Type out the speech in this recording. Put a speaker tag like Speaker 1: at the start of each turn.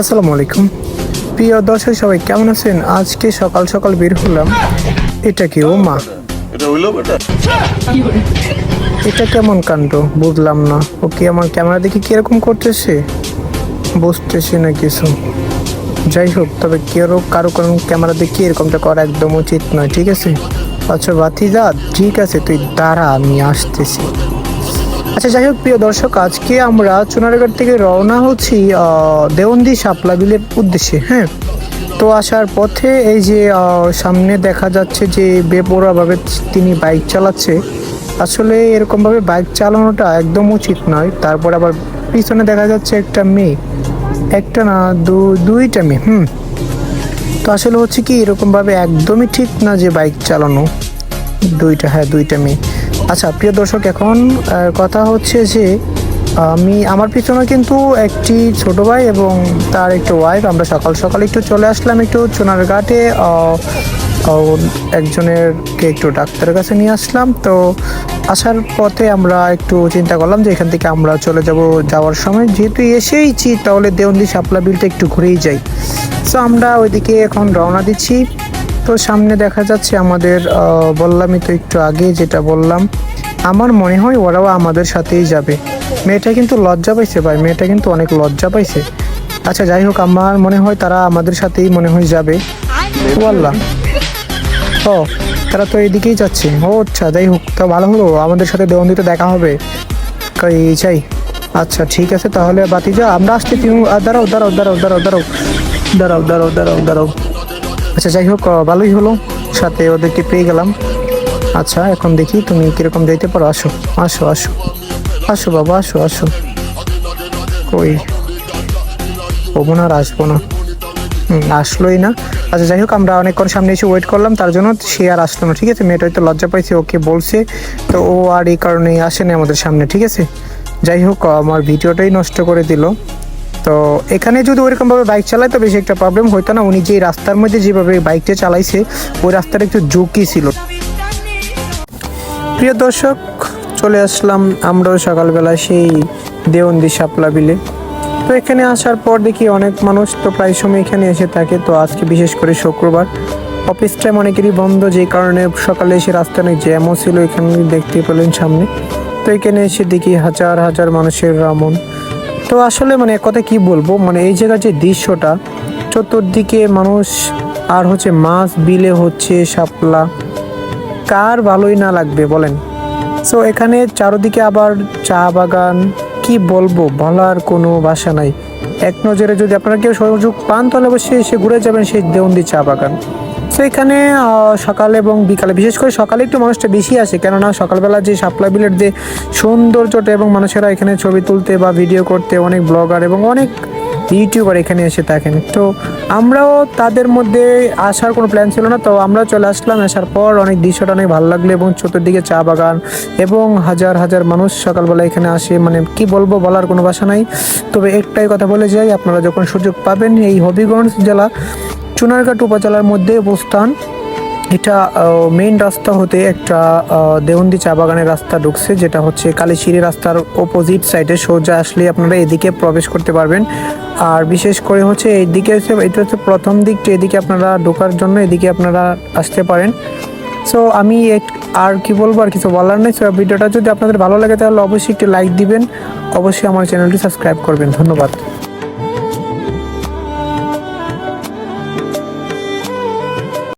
Speaker 1: আসসালামু আলাইকুম। প্রিয় দর্শক সবাই কেমন আছেন? আজকে সকাল সকাল বের হলাম। এটা কি ও মা
Speaker 2: এটা হইল বেটা।
Speaker 1: এটা কেমন কাণ্ড? বুঝলাম না। ও কি আমার ক্যামেরা দেখে কীরকম করতেছে? বুঝতেছি না কিছু। যাই হোক তবে কেউ কারও কোনো ক্যামেরা দেখে এরকমটা করা একদম উচিত নয় ঠিক আছে? আচ্ছা বাতিজা ঠিক আছে তুই দাঁড়া আমি আসতেছি। আচ্ছা যাই হোক, প্রিয় দর্শক, আজকে আমরা চুনারঘাট থেকে রওনা হচ্ছি দেওয়ন্দি শাপলা বিলের উদ্দেশ্যে হ্যাঁ? তো আসার পথে এই যে সামনে দেখা যাচ্ছে যে বেপরোয়াভাবে তিনি বাইক চালাচ্ছে। আসলে এরকমভাবে বাইক চালানোটা একদম উচিত নয়। তারপর আবার পিছনে দেখা যাচ্ছে একটা মেয়ে, একটা না, দু, দুইটা মেয়ে, হুম? তো আসলে হচ্ছে কি, এরকমভাবে একদমই ঠিক না যে বাইক চালানো। দুইটা হ্যাঁ দুইটা মেয়ে। আচ্ছা প্রিয় দর্শক, এখন কথা হচ্ছে যে, আমি, আমার পিছনে কিন্তু একটি ছোট ভাই এবং তার একটু ওয়াইফ আমরা সকাল সকাল একটু চলে আসলাম একটু চুনারঘাটে একজনেরকে একটু ডাক্তারের কাছে নিয়ে আসলাম। তো আসার পথে আমরা একটু চিন্তা করলাম যে এখান থেকে আমরা চলে যাব যাওয়ার সময়। যেহেতু এসেইছি, তাহলে দেওয়ান্দি শাপলা বিলটা একটু ঘুরেই যাই। সো আমরা ওইদিকে এখন রওনা দিচ্ছি। তো সামনে দেখা যাচ্ছে আমাদের বললামই তো একটু আগে যেটা বললাম, আমার মনে হয় ওরাও আমাদের সাথেই যাবে। মেয়েটা কিন্তু লজ্জা পাইছে ভাই, মেয়েটা কিন্তু অনেক লজ্জা পাইছে। আচ্ছা যাই হোক, আমার মনে হয় তারা আমাদের সাথেই মনে হয় যাবে। আল্লাহ। ও, তারা তো এদিকেই যাচ্ছে। ও আচ্ছা যাই হোক, তো ভালো হলো, আমাদের সাথে দেওয়ন্দিতে দেখা হবে। চাই। আচ্ছা ঠিক আছে, তাহলে বাতি যা আমরা আসতে দাঁড়াও দাঁড়াও দাঁড়াও দাঁড়াও দাঁড়াও দাঁড়াও দাঁড়াও দাঁড়াও দাঁড়াও। আচ্ছা যাই হোক ভালোই হলো। সাথে ওদেরকে পেয়ে গেলাম। আচ্ছা এখন দেখি তুমি কীরকম যাইতে পারো। আসো আসো আসো। আসো বাবা, আসো আসো। কই? ও না আর আসব না। আসলোই না। আচ্ছা যাই হোক, আমরা অনেকক্ষণ সামনে এসে ওয়েট করলাম। তার জন্য সে আর আসলো না, ঠিক আছে? মেয়েটা হয়তো লজ্জা পাইছে, ওকে বলছে। তো ও আর এই কারণেই আসেনি আমাদের সামনে, ঠিক আছে? যাই হোক আমার ভিডিওটাই নষ্ট করে দিল। তো এখানে যদি ওইরকমভাবে বাইক চালায়, তো বেশি একটা প্রবলেম হতো না। উনি যে রাস্তার মধ্যে যেভাবে বাইকটা চালাইছে, ওই রাস্তাটা একটু ঝুঁকি ছিল। প্রিয় দর্শক, চলে আসলাম আমরাও সকালবেলা সেই দেওয়ন্দি শাপলা বিলে। তো এখানে আসার পর দেখি অনেক মানুষ তো প্রায় সময় এখানে এসে থাকে। তো আজকে বিশেষ করে শুক্রবার। অফিস টাইম অনেকেরই বন্ধ, যে কারণে সকালে এসে রাস্তা অনেক জ্যামও ছিল এখানে দেখতে পেলেন সামনে। তো এখানে এসে দেখি হাজার হাজার মানুষের রামন তো আসলে মানে কথা কি বলব মানে এই জায়গার যে দৃশ্যটা, চতুর্দিকে মানুষ আর হচ্ছে মাছ বিলে হচ্ছে শাপলা, কার ভালোই না লাগবে বলেন? সো এখানে চারদিকে আবার চা বাগান, কি বলব, বলার কোনো ভাষা নাই। এক নজরে যদি আপনারা কেউ সুযোগ পান, তাহলে অবশ্যই এসে ঘুরে যাবেন সেই দেওন্দি চা বাগান। তো এখানে সকালে এবং বিকালে। বিশেষ করে সকালে একটু মানুষটা বেশি আসে, কেননা সকালবেলা যে শাপলা বিলের যে সৌন্দর্যটা এবং মানুষেরা এখানে ছবি তুলতে বা ভিডিও করতে, অনেক ব্লগার এবং অনেক ইউটিউবার এখানে এসে থাকেন। তো আমরাও তাদের মধ্যে আসার কোনো প্ল্যান ছিল না, তো আমরা চলে আসলাম, আসার পর অনেক দৃশ্যটা অনেক ভালো লাগল এবং চতুর্দিকে চা বাগান এবং হাজার হাজার মানুষ সকালবেলা এখানে আসে মানে কি বলব বলার কোনো ভাষা নাই। তবে একটাই কথা বলে যাই, আপনারা যখন সুযোগ পাবেন এই হবিগঞ্জ জেলা চুনারঘাট উপজেলার মধ্যে অবস্থান। এটা মেইন রাস্তা হতে একটা আহ, দেওন্দি চা বাগানের রাস্তা ঢুকছে যেটা হচ্ছে কালীশিরি রাস্তার অপোজিট সাইডে সোজা আসলে আপনারা এদিকে প্রবেশ করতে পারবেন। আর বিশেষ করে হচ্ছে এইদিকে হচ্ছে এটা হচ্ছে প্রথম দিকটা এদিকে আপনারা ঢোকার জন্য এদিকে আপনারা আসতে পারেন। সো আমি আর কি বলব আর কিছু বলার নেই। সো ভিডিওটা যদি আপনাদের ভালো লাগে তাহলে অবশ্যই একটি লাইক দিবেন। অবশ্যই আমার চ্যানেলটি সাবস্ক্রাইব করবেন। ধন্যবাদ।